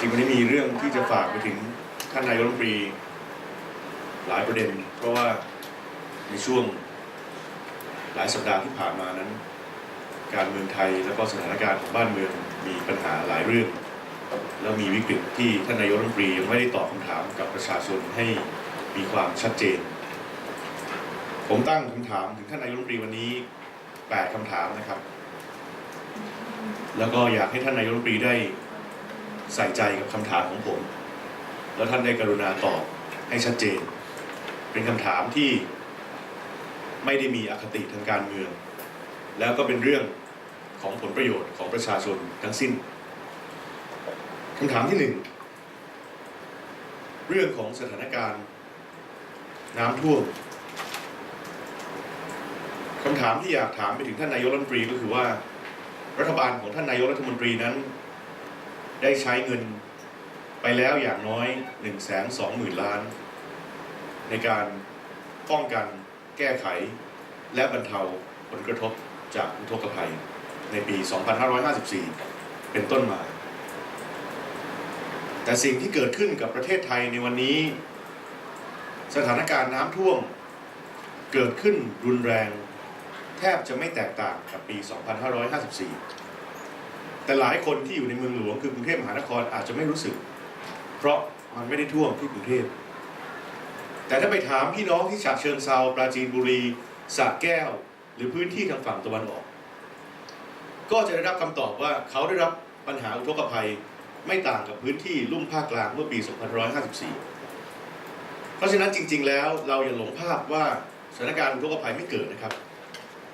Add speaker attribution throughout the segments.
Speaker 1: จริงวันนี้มีเรื่องที่จะฝากไปถึงท่านนายกรัฐมนตรี หลายประเด็น เพราะว่าในช่วงหลายสัปดาห์ที่ผ่านมานั้น การเมืองไทยแล้วก็สถานการณ์ของบ้านเมืองมีปัญหาหลายเรื่อง แล้วมีวิกฤตที่ท่านนายกรัฐมนตรียังไม่ได้ตอบคำถามกับประชาชนให้มีความชัดเจน ผมตั้งคำถามถึงท่านนายกรัฐมนตรีวันนี้แปดคำถามนะครับ แล้วก็อยากให้ท่านนายกรัฐมนตรีได้ ใส่ใจกับคำถามของผม แล้วท่านได้กรุณาตอบให้ชัดเจน เป็นคำถามที่ไม่ได้มีอคติทางการเมือง แล้วก็เป็นเรื่องของผลประโยชน์ของประชาชนทั้งสิ้นคำถามที่หนึ่งเรื่องของสถานการณ์ น้ำท่วมคำถามที่อยากถามไปถึงท่านนายกรัฐมนตรีก็คือว่า รัฐบาลของท่านนายกรัฐมนตรีนั้น ได้ใช้เงินไปแล้วอย่างน้อย1นึ่งแสนสองหมื่นล้าน ในการป้องกันแก้ไข และบรรเทาผลกระทบจากอุทกภัยในปี 2554 เป็นต้นมา แต่สิ่งที่เกิดขึ้นกับประเทศไทยในวันนี้ สถานการณ์น้ำท่วมเกิดขึ้นรุนแรง แทบจะไม่แตกต่างกับปี 2554 แต่หลายคนที่อยู่ในเมืองหลวงคือกรุงเทพมหานครอาจจะไม่รู้สึก เพราะมันไม่ได้ท่วมที่กรุงเทพแต่ถ้าไปถามพี่น้องที่ฉะเชิงเซาปราจีนบุรีสระแก้ว หรือพื้นที่ทางฝั่งตะวันออก ก็จะได้รับคำตอบว่าเขาได้รับปัญหาอุทกภัยไม่ต่างกับพื้นที่ลุ่มภาคกลางเมื่อปี 2554 เพราะฉะนั้นจริง ๆ แล้วเราอย่าหลงภาพว่าสถานการณ์อุทกภัยไม่เกิดนะครับ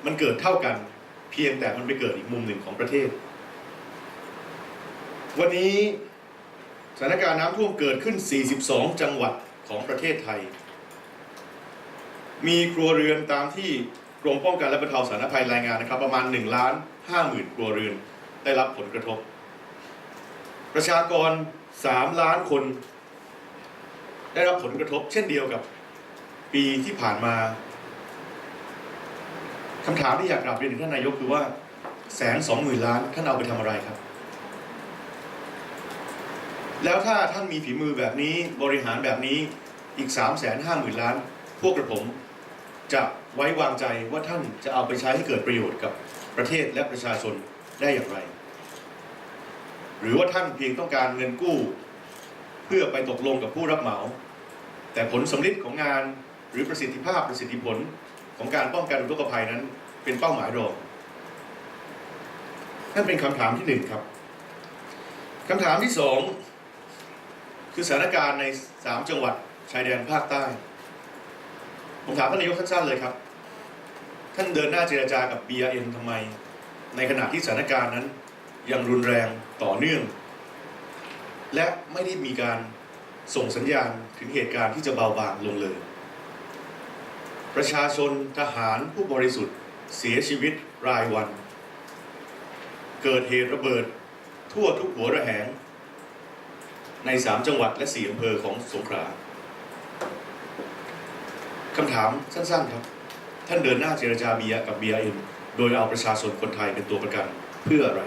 Speaker 1: มันเกิดเท่ากันเพียงแต่มันไปเกิดอีกมุมหนึ่งของประเทศ วันนี้สถานการณ์น้ำท่วมเกิดขึ้น 42 จังหวัดของประเทศไทย มีครัวเรือนตามที่กรมป้องกันและบรรเทาสาธารณภัยรายงานนะครับ ประมาณ1ล้าน5หมื่นครัวเรือนได้รับผลกระทบ ประชากร 3 ล้านคน ได้รับผลกระทบ เช่นเดียวกับปีที่ผ่านมาคำถามที่อยากกราบเรียนถึงท่านนายกคือว่าแสนสองหมื่นล้านท่านเอาไปทำอะไรครับ แล้วถ้าท่านมีฝีมือแบบนี้บริหารแบบนี้อีก3ามแสนห้าหมื่นล้าน พวกกระผมจะไว้วางใจว่าท่านจะเอาไปใช้ให้เกิดประโยชน์กับประเทศและประชาชนได้อย่างไร หรือว่าท่านเพียงต้องการเงินกู้ เพื่อไปตกลงกับผู้รับเหมา แต่ผลสำลิดของงานหรือประสิทธิภาพประสิทธิผลของการป้องกันอุทกภัยนั้น เป็นเป้าหมายรองนั่นเป็นคำถามที่หนึ่งครับคำถามที่สอง คือสถานการณ์ใน 3 จังหวัดชายแดนภาคใต้ ผมถามท่านนายกสั้นๆเลยครับ ท่านเดินหน้าเจรจากับ BRN ทำไม ในขณะที่สถานการณ์นั้น ยังรุนแรงต่อเนื่อง และไม่ได้มีการส่งสัญญาณถึงเหตุการณ์ที่จะเบาบางลงเลย ประชาชนทหารผู้บริสุทธิ์เสียชีวิตรายวัน เกิดเหตุระเบิดทั่วทุกหัวระแหง ใน 3 จังหวัดและ 4อำเภอของสงขลาคำถามสั้นๆครับ ท่านเดินหน้าเจรจาเบียกับ BRM โดยเอาประชาชนคนไทยเป็นตัวประกันเพื่ออะไร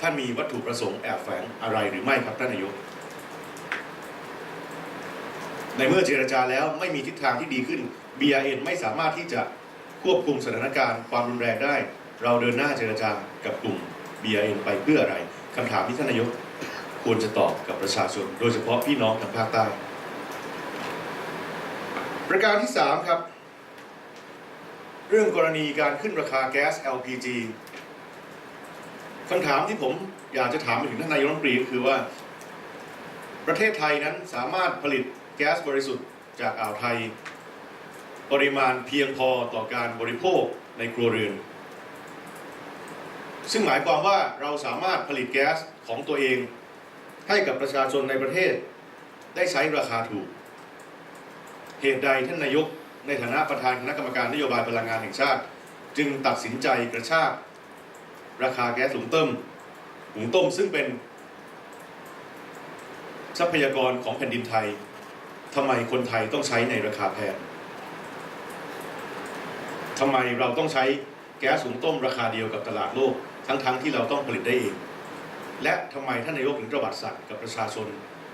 Speaker 1: ท่านมีวัตถุประสงค์แอบแฝงอะไรหรือไม่ครับท่านนายก ในเมื่อเจรจาแล้วไม่มีทิศทางที่ดีขึ้น BRN ไม่สามารถที่จะควบคุมสถานการณ์ความรุนแรงได้ เราเดินหน้าเจรจากับกลุ่ม BRN ไปเพื่ออะไรคำถามที่ท่านนายก ควรจะตอบกับประชาชน โดยเฉพาะพี่น้องทางภาคใต้ ประการที่ 3 ครับ เรื่องกรณีการขึ้นราคาแก๊ส LPG คำถามที่ผมอยากจะถามไปถึงท่านนายกรัฐมนตรีก็คือว่า ประเทศไทยนั้นสามารถผลิตแก๊สบริสุทธิ์จากอ่าวไทย ปริมาณเพียงพอต่อการบริโภคในครัวเรือนซึ่งหมายความว่าเราสามารถผลิตแก๊สของตัวเอง ให้กับประชาชนในประเทศ ได้ใช้ราคาถูก เหตุใดท่านนายกในฐานะประธานคณะกรรมการนโยบายพลังงานแห่งชาติ จึงตัดสินใจกระชากราคาแก๊สหุงต้มหุงต้มซึ่งเป็น ทรัพยากรของแผ่นดินไทยทำไมคนไทยต้องใช้ในราคาแพงทำไมเราต้องใช้แก๊สหุงต้มราคาเดียวกับตลาดโลก ทั้งๆทที่เราต้องผลิตได้เอง และทำไมท่านนายกถึงตระบัดสัตว์กับประชาชน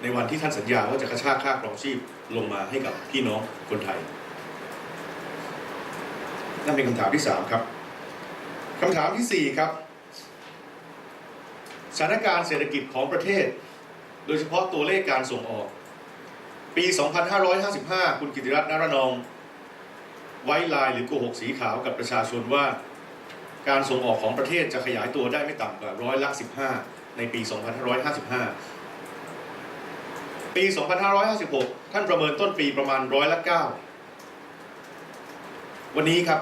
Speaker 1: ในวันที่ท่านสัญญาว่าจะกระชากค่าครองชีพลงมาให้กับพี่น้องคนไทย นั่นเป็นคำถามที่สามครับคำถามที่สี่ครับ สถานการณ์เศรษฐกิจของประเทศ โดยเฉพาะตัวเลขการส่งออก ปี 2555 คุณกิติรัตน์นรนอง ไว้ลายหรือโกหกสีขาวกับประชาชนว่าการส่งออกของประเทศจะขยายตัวได้ไม่ต่ำกว่าร้อยละ15 ในปี 2555 ปี 2556 ท่านประเมินต้นปีประมาณร้อยละ 9 วันนี้ครับ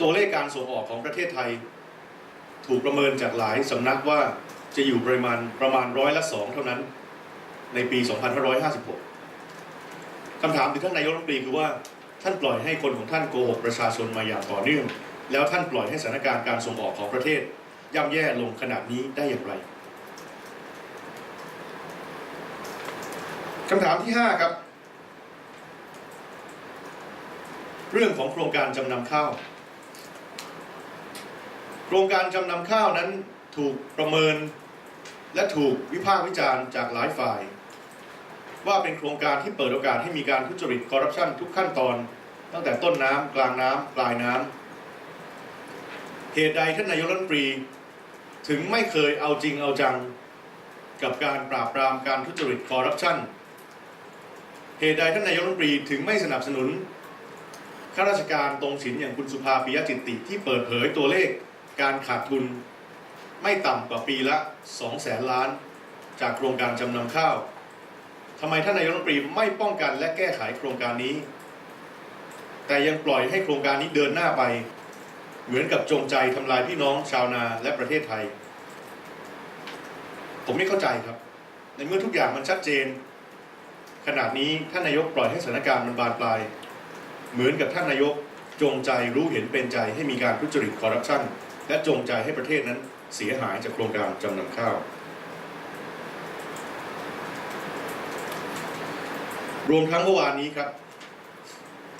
Speaker 1: ตัวเลขการส่งออกของประเทศไทย ถูกประเมินจากหลายสำนักว่าจะอยู่ปริมาณประมาณร้อยละสองเท่านั้น ในปี 2556 คำถามถึงท่านนายกรัฐมนตรีคือว่าท่านปล่อยให้คนของท่านโกหกประชาชนมาอย่างต่อเนื่อง แล้วท่านปล่อยให้สถานการณ์การส่งออกของประเทศ ย่ำแย่ลงขนาดนี้ได้อย่างไรคำถามที่ 5 ครับ เรื่องของโครงการจำนำข้าว โครงการจำนำข้าวนั้นถูกประเมิน และถูกวิพากษ์วิจารณ์จากหลายฝ่าย ว่าเป็นโครงการที่เปิดโอกาสให้มีการทุจริตคอร์รัปชันทุกขั้นตอน ตั้งแต่ต้นน้ำกลางน้ำปลายน้ำเหตุใดท่านนายกรัฐมนตรี ถึงไม่เคยเอาจริงเอาจังกับการปราบปรามการทุจริตคอร์รัปชันเหตุใดท่านนายกรัฐมนตรีถึงไม่สนับสนุนข้าราชการตรงฉินอย่างคุณสุภาปิยจิตติที่เปิดเผยตัวเลขการขาดทุน ไม่ต่ำกว่าปีละ 2 แสนล้าน จากโครงการจำนำข้าวทำไมท่านนายกรัฐมนตรีไม่ป้องกันและแก้ไขโครงการนี้ แต่ยังปล่อยให้โครงการนี้เดินหน้าไป เหมือนกับจงใจทำลายพี่น้องชาวนาและประเทศไทย ผมไม่เข้าใจครับ ในเมื่อทุกอย่างมันชัดเจน ขนาดนี้ท่านนายกปล่อยให้สถานการณ์มันบานปลาย เหมือนกับท่านนายกจงใจรู้เห็นเป็นใจให้มีการทุจริตคอร์รัปชันและจงใจให้ประเทศนั้นเสียหายจากโครงการจำนำข้าว รวมทั้งเมื่อวานนี้ครับ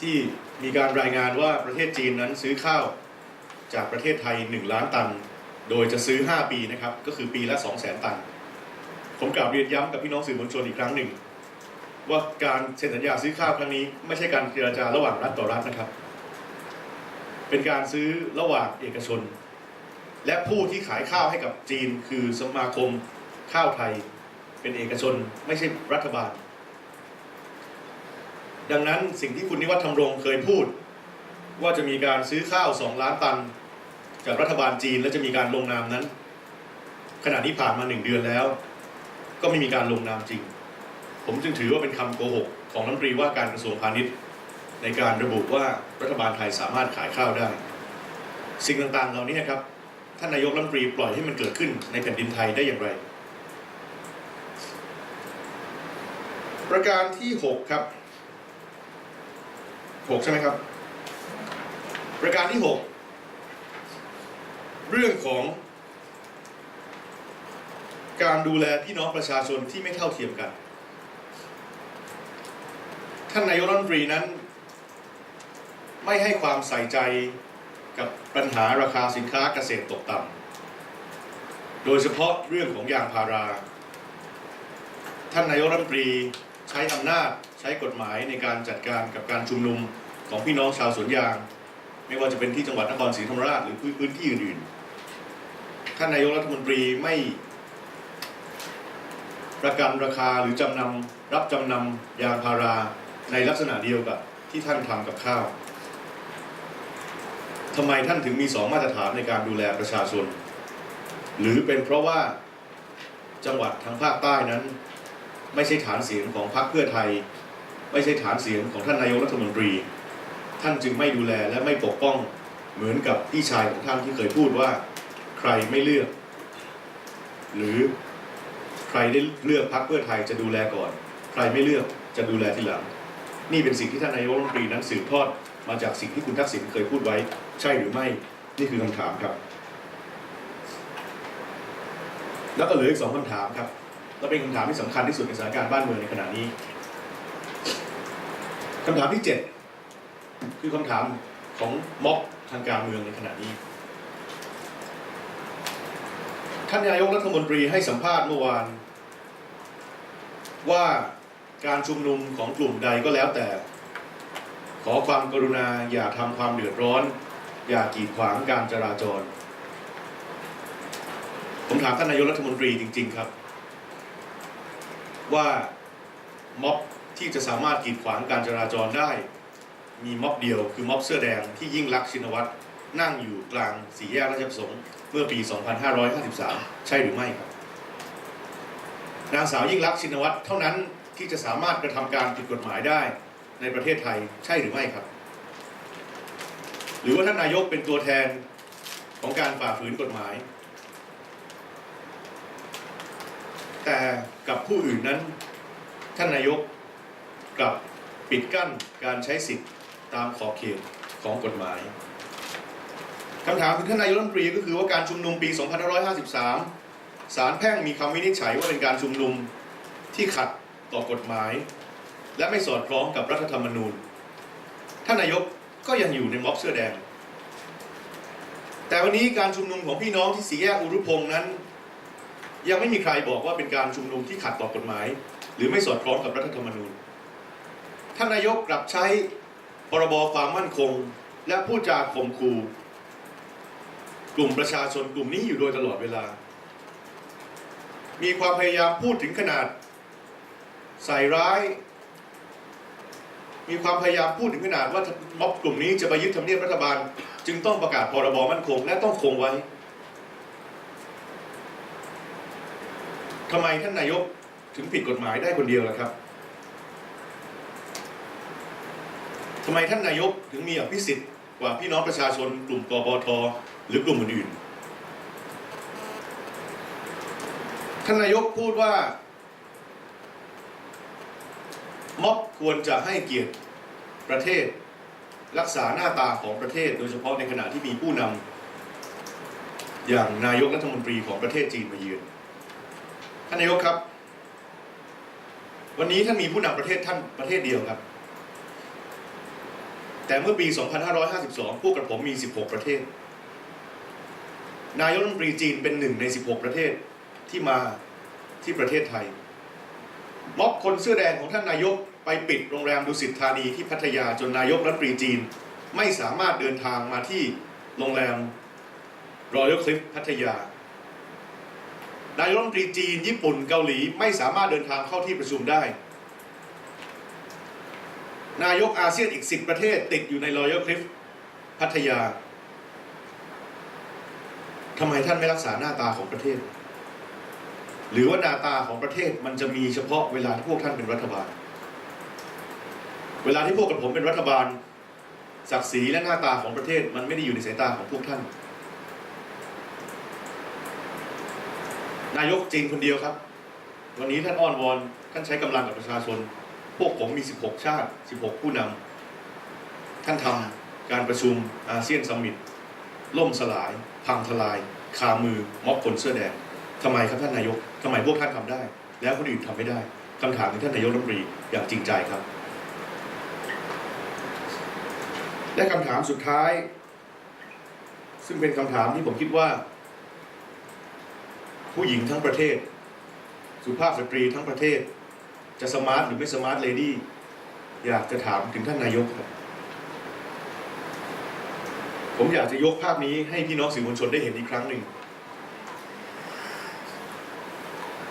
Speaker 1: ที่มีการรายงานว่าประเทศจีนนั้นซื้อข้าว จากประเทศไทย 1 ล้านตัน โดยจะซื้อ 5 ปีนะครับ ก็คือปีละ 2 0 0 0 0 0 ตัน ผมกล่าวเรียนย้ำกับพี่น้องสื่อมวลชนอีกครั้งหนึ่ง ว่าการเซ็นสัญญาซื้อข้าวครั้งนี้ ไม่ใช่การเจรจาระหว่างรัฐต่อรัฐนะครับ เป็นการซื้อระหว่างเอกชน และผู้ที่ขายข้าวให้กับจีน คือสมาคมข้าวไทย เป็นเอกชนไม่ใช่รัฐบาล ดังนั้นสิ่งที่คุณนิวัฒน์ธรรมรงค์เคยพูดว่าจะมีการซื้อข้าว 2 ล้านตัน จากรัฐบาลจีนและจะมีการลงนามนั้น ขณะนี้ผ่านมาหนึ่งเดือนแล้ว ก็ไม่มีการลงนามจริง ผมจึงถือว่าเป็นคำโกหกของรัฐมนตรีว่าการกระทรวงพาณิชย์ ในการระบุว่ารัฐบาลไทยสามารถขายข้าวได้ สิ่งต่างๆ เหล่านี้นครับท่านนายกรัฐมนตรีปล่อยให้มันเกิดขึ้นในแผ่นดินไทยได้อย่างไร ประการที่6ครับ6ใช่ไหมครับ ประการที่ 6 เรื่องของการดูแลพี่น้องประชาชนที่ไม่เท่าเทียมกัน ท่านนายกรัฐมนตรีนั้น ไม่ให้ความใส่ใจกับปัญหาราคาสินค้าเกษตรตกต่ำ โดยเฉพาะเรื่องของยางพารา ท่านนายกรัฐมนตรีใช้อำนาจใช้กฎหมายในการจัดการกับการชุมนุมของพี่น้องชาวสวนยาง ไม่ว่าจะเป็นที่จังหวัดนครศรีธรรมราชหรือพื้นที่อื่นๆ ท่านนายกรัฐมนตรีไม่ ประกันราคาหรือจำนำรับจำนำยางพาราในลักษณะเดียวกับที่ท่านทำกับข้าวทำไมท่านถึงมีสองมาตรฐานในการดูแลประชาชน หรือเป็นเพราะว่าจังหวัดทางภาคใต้นั้น ไม่ใช่ฐานเสียงของพรรคเพื่อไทย ไม่ใช่ฐานเสียงของท่านนายกรัฐมนตรี ท่านจึงไม่ดูแลและไม่ปกป้องเหมือนกับพี่ชายของท่านที่เคยพูดว่า ใครไม่เลือก หรือใครได้เลือกพรรคเพื่อไทยจะดูแลก่อน ใครไม่เลือกจะดูแลทีหลัง นี่เป็นสิ่งที่ท่านนายกรัฐมนตรีนั้นสืบทอดมาจากสิ่งที่คุณทักษิณเคยพูดไว้ ใช่หรือไม่นี่คือคำถามครับ แล้วก็เหลืออีกสองคำถามครับและเป็นคำถามที่สำคัญที่สุดในสถานการณ์บ้านเมืองในขณะนี้คำถามที่เจ็ดคือคำถามของม็อบทางการเมืองในขณะนี้ ท่านนายกรัฐมนตรีให้สัมภาษณ์เมื่อวาน ว่าการชุมนุมของกลุ่มใดก็แล้วแต่ ขอความกรุณาอย่าทำความเดือดร้อน อย่ากีดขวางการจราจร ผมถามท่านนายกรัฐมนตรีจริง ๆครับ ว่าม็อบที่จะสามารถกีดขวางการจราจรได้ มีม็อบเดียวคือม็อบเสื้อแดงที่ยิ่งรักชินวัตร นั่งอยู่กลางสี่แยกราชประสงค์เมื่อปี 2553 ใช่หรือไม่ครับ นางสาวยิ่งรักชินวัตรเท่านั้นที่จะสามารถกระทำการผิดกฎหมายได้ในประเทศไทยใช่หรือไม่ครับ หรือว่าท่านนายกเป็นตัวแทนของการฝ่าฝืนกฎหมาย แต่กับผู้อื่นนั้น ท่านนายกกลับปิดกั้นการใช้สิทธิ์ตามขอบเขตของกฎหมาย คำถามถึงท่านนายกรัฐมนตรีก็คือว่าการชุมนุมปี 2553 ศาลแพ่งมีคำวินิจฉัยว่าเป็นการชุมนุมที่ขัดต่อกฎหมาย และไม่สอดคล้องกับรัฐธรรมนูญ ท่านนายกก็ยังอยู่ในม็อบเสื้อแดง แต่วันนี้การชุมนุมของพี่น้องที่สีแยกอุรุพงษ์นั้น ยังไม่มีใครบอกว่าเป็นการชุมนุมที่ขัดต่อกฎหมาย หรือไม่สอดคล้องกับรัฐธรรมนูญ ท่านนายกกลับใช้พรบความมั่นคง และพูดจาข่มขู่ ลุ่มประชาชนกลุ่มนี้อยู่โดยตลอดเวลา มีความพยายามพูดถึงขนาด ใส่ร้าย มีความพยายามพูดถึงขนาดว่าม็อบกลุ่มนี้จะไปยึดทำเนียบรัฐบาล จึงต้องประกาศพรบมั่นคง และต้องคงไว้ทำไมท่านนายกถึงผิดกฎหมายได้คนเดียวล่ะครับทำไมท่านนายกถึงมีอภิสิทธิ์ กว่าพี่น้องประชาชนกลุ่มกบทหรือกลุ่มอื่นๆท่านนายกพูดว่าม็อบควรจะให้เกียรติประเทศ รักษาหน้าตาของประเทศ โดยเฉพาะในขณะที่มีผู้นำอย่างนายกรัฐมนตรีของประเทศจีนมาเยือนท่านนายกครับ วันนี้ท่านมีผู้นำประเทศท่านประเทศเดียวครับ แต่เมื่อปี 2552 พวกกระผมมี 16 ประเทศ นายกรัฐมนตรีจีนเป็นหนึ่งใน 16 ประเทศที่มาที่ประเทศไทย ม็อบคนเสื้อแดงของท่านนายกไปปิดโรงแรมดุสิตธานีที่พัทยาจนนายกรัฐมนตรีจีน ไม่สามารถเดินทางมาที่โรงแรมรอยัลคลิฟพัทยานายกรัฐมนตรีจีนญี่ปุ่นเกาหลีไม่สามารถเดินทางเข้าที่ประชุมได้ นายกอาเซียนอีก 10 ประเทศติดอยู่ในรอยัลคลิฟพัทยาทำไมท่านไม่รักษาหน้าตาของประเทศ หรือว่าหน้าตาของประเทศมันจะมีเฉพาะเวลาที่พวกท่านเป็นรัฐบาล เวลาที่พวกกับผมเป็นรัฐบาล ศักดิ์ศรีและหน้าตาของประเทศมันไม่ได้อยู่ในสายตาของพวกท่าน นายกจีนคนเดียวครับ วันนี้ท่านอ้อนวอนท่านใช้กำลังกับประชาชน พวกผมมี 16 ชาติ 16 ผู้นำท่านทำการประชุมอาเซียนซัมมิตล่มสลาย พังทลาย คามือม็อบคนเสื้อแดงทำไมครับท่านนายกทำไมพวกท่านทำได้ แล้วคนอื่นทำไม่ได้คำถามถึงท่านนายกรัฐมนตรีอย่างจริงใจครับ และคำถามสุดท้าย ซึ่งเป็นคำถามที่ผมคิดว่า ผู้หญิงทั้งประเทศ สุภาพสตรีทั้งประเทศ จะสมาร์ทหรือไม่สมาร์ทเลดี้อยากจะถามถึงท่านนายกครับ ผมอยากจะยกภาพนี้ให้พี่น้องสื่อมวลชนได้เห็นอีกครั้งหนึ่ง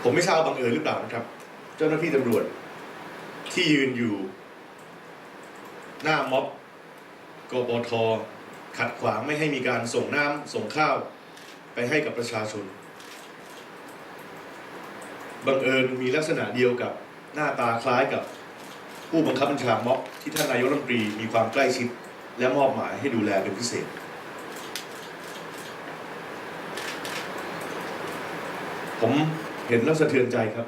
Speaker 1: ผมไม่ทราบว่าบังเอิญหรือเปล่านะครับ เจ้าหน้าที่ตำรวจ ที่ยืนอยู่ หน้าม็อบกปทขัดขวางไม่ให้มีการส่งน้ำส่งข้าวไปให้กับประชาชน บังเอิญมีลักษณะเดียวกับ น้าตาคล้ายกับผู้บังคับบัญชาม็อบที่ท่านนายกรัฐมนตรีมีความใกล้ชิด และมอบหมายให้ดูแลเป็นพิเศษ ผมเห็นแล้วสะเทือนใจครับ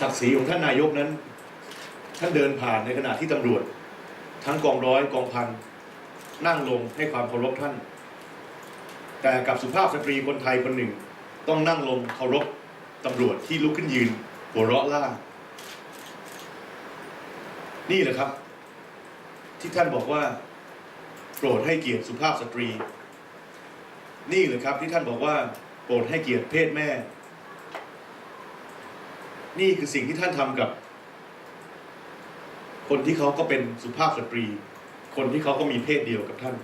Speaker 1: ศักดิ์ศรีของท่านนายกนั้น ท่านเดินผ่านในขณะที่ตำรวจ ทั้งกองร้อยกองพันนั่งลงให้ความเคารพท่าน แต่กับสุภาพสตรีคนไทยคนหนึ่ง ต้องนั่งลงเคารพตำรวจที่ลุกขึ้นยืน หัวเราะล่า นี่แหละครับ ที่ท่านบอกว่าโปรดให้เกียรติสุภาพสตรี นี่แหละครับ ที่ท่านบอกว่า โปรดให้เกียรติเพศแม่ นี่คือสิ่งที่ท่านทำกับ คนที่เขาก็เป็นสุภาพสตรี คนที่เขาก็มีเพศเดียวกับท่าน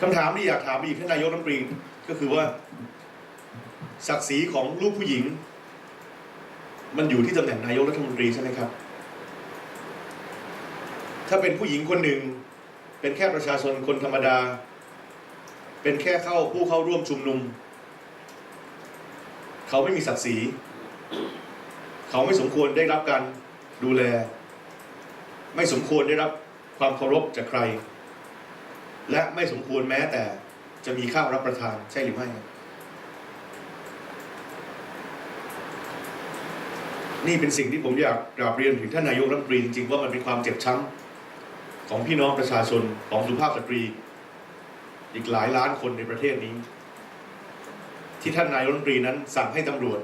Speaker 1: คำถามที่อยากถามอีกท่านนายกรัฐมนตรีก็คือว่า ศักดิ์ศรีของลูกผู้หญิง มันอยู่ที่ตำแหน่งนายกรัฐมนตรีใช่ไหมครับ ถ้าเป็นผู้หญิงคนหนึ่ง เป็นแค่ประชาชนคนธรรมดา เป็นแค่เข้าผู้เข้าร่วมชุมนุม เขาไม่มีศักดิ์ศรี เขาไม่สมควรได้รับการดูแล ไม่สมควรได้รับความเคารพจากใคร และไม่สมควรแม้แต่จะมีข้าวรับประทานใช่หรือไม่ นี่เป็นสิ่งที่ผมอยากกราบเรียนถึงท่านนายกรัฐมนตรีจริงๆว่ามันเป็นความเจ็บช้ำของพี่น้องประชาชนของสุภาพสตรี อีกหลายล้านคนในประเทศนี้ ที่ท่านนายกรัฐมนตรีนั้น สั่งให้ตำรวจ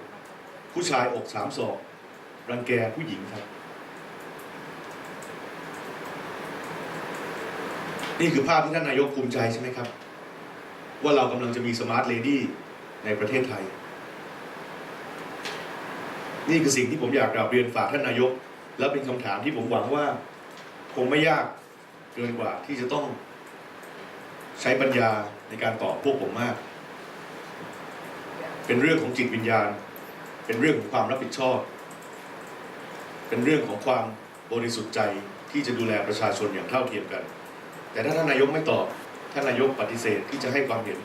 Speaker 1: ผู้ชายอกสามศอกรังแกผู้หญิงครับ นี่คือภาพที่ท่านนายกภูมิใจใช่ไหมครับ ว่าเรากำลังจะมีสมาร์ทเลดี้ในประเทศไทย นี่คือสิ่งที่ผมอยากกราบเรียนฝากท่านนายก และเป็นคำถามที่ผมหวังว่าคงไม่ยากเกินกว่าที่จะต้องใช้ปัญญาในการตอบพวกผมมาก เป็นเรื่องของจิตวิญญาณ เป็นเรื่องของความรับผิดชอบ เป็นเรื่องของความบริสุทธิ์ใจที่จะดูแลประชาชนอย่างเท่าเทียมกัน แต่ถ้าท่านนายกไม่ตอบ ท่านนายกปฏิเสธที่จะให้ความเห็น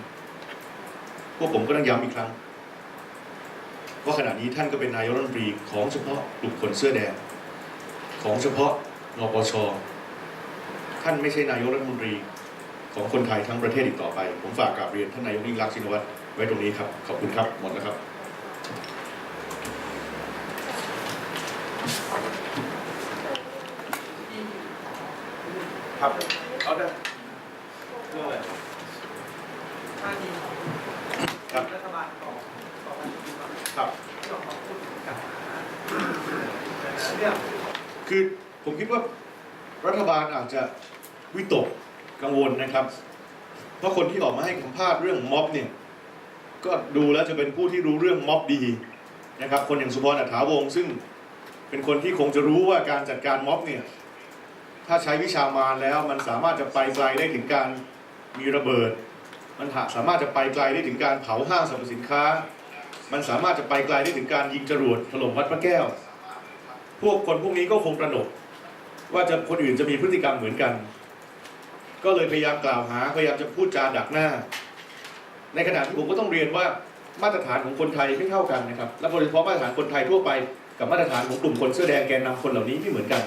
Speaker 1: พวกผมก็ต้องย้ำอีกครั้ง ว่าขณะนี้ท่านก็เป็นนายกรัฐมนตรีของเฉพาะกลุ่มคนเสื้อแดง ของเฉพาะนปชท่านไม่ใช่นายกรัฐมนตรีของคนไทยทั้งประเทศอีกต่อไป ผมฝากกราบเรียนท่านนายกยิ่งรักษณ์ชินวัตรไว้ตรงนี้ครับ ขอบคุณครับหมดแล้วครับครับเอาได้เรื่องอะไร
Speaker 2: ท่าทีของ
Speaker 1: ครับ
Speaker 2: รัฐบาลต่อต่อการชุมนุม ครับ
Speaker 1: ครับ
Speaker 2: ที่ออกมาพูดถึงกับเรื่อง
Speaker 1: คือผมคิดว่ารัฐบาลอาจจะวิตกกังวลนะครับ เพราะคนที่ออกมาให้สัมภาษณ์เรื่องม็อบเนี่ยก็ดูแล้วจะเป็นผู้ที่รู้เรื่องม็อบดีนะครับ คนอย่างสุพรอัฐาวงศ์ซึ่งเป็นคนที่คงจะรู้ว่าการจัดการม็อบเนี่ยถ้าใช้วิชามารแล้วมันสามารถจะไปไกลได้ถึงการมีระเบิด มันหาสามารถจะไปไกลได้ถึงการเผาห้างสรรพสินค้า มันสามารถจะไปไกลได้ถึงการยิงจรวดถล่มวัดพระแก้ว พวกคนพวกนี้ก็คงตระหนก ว่าจะคนอื่นจะมีพฤติกรรมเหมือนกัน ก็เลยพยายามกล่าวหาพยายามจะพูดจาดักหน้า ในขณะที่ผมก็ต้องเรียนว่ามาตรฐานของคนไทยไม่เท่ากันนะครับ และโดยเฉพาะมาตรฐานคนไทยทั่วไปกับมาตรฐานของกลุ่มคนเสื้อแดงแกนนำคนเหล่านี้ไม่เหมือนกัน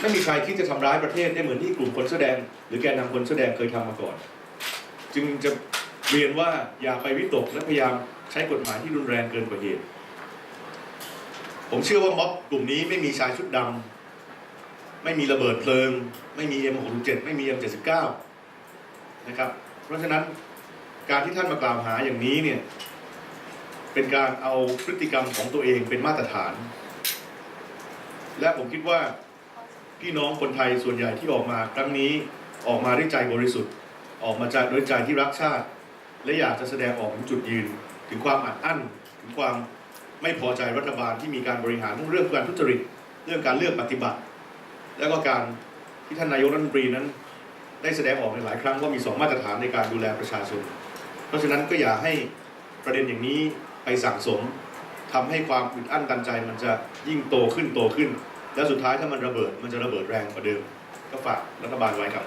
Speaker 1: ไม่มีใครที่จะทำร้ายประเทศได้เหมือนที่กลุ่มคนเสื้อแดง หรือแกนนำคนเสื้อแดงเคยทำมาก่อน จึงจะ เรียนว่าอย่าไปวิตกและพยายามใช้กฎหมายที่รุนแรงเกินกว่าเหตุ ผมเชื่อว่าม็อบกลุ่มนี้ไม่มีชายชุดดำไม่มีระเบิดเพลิง ไม่มี M67 ไม่มี M79 นะครับ เพราะฉะนั้นการที่ท่านมากล่าวหาอย่างนี้เนี่ยเป็นการเอาพฤติกรรมของตัวเองเป็นมาตรฐาน และผมคิดว่าพี่น้องคนไทยส่วนใหญ่ที่ออกมาครั้งนี้ออกมาด้วยใจบริสุทธิ์ ออกมาจากด้วยใจที่รักชาติ และอยากจะแสดงออกถึงจุดยืน ถึงความอัดอั้น ถึงความไม่พอใจรัฐบาลที่มีการบริหารทั้งเรื่องการทุจริตเรื่องการเลือกปฏิบัติ แล้วก็การที่ท่านนายกรัฐมนตรีนั้น ได้แสดงออกในหลายครั้งว่ามีสองมาตรฐานในการดูแลประชาชน เพราะฉะนั้นก็อย่าให้ประเด็นอย่างนี้ไปสั่งสมทำให้ความอึดอั้นตันใจมันจะยิ่งโตขึ้นโตขึ้น แล้วสุดท้ายถ้ามันระเบิดมันจะระเบิดแรงกว่าเดิม ก็ฝากรัฐบาลไว้ครับ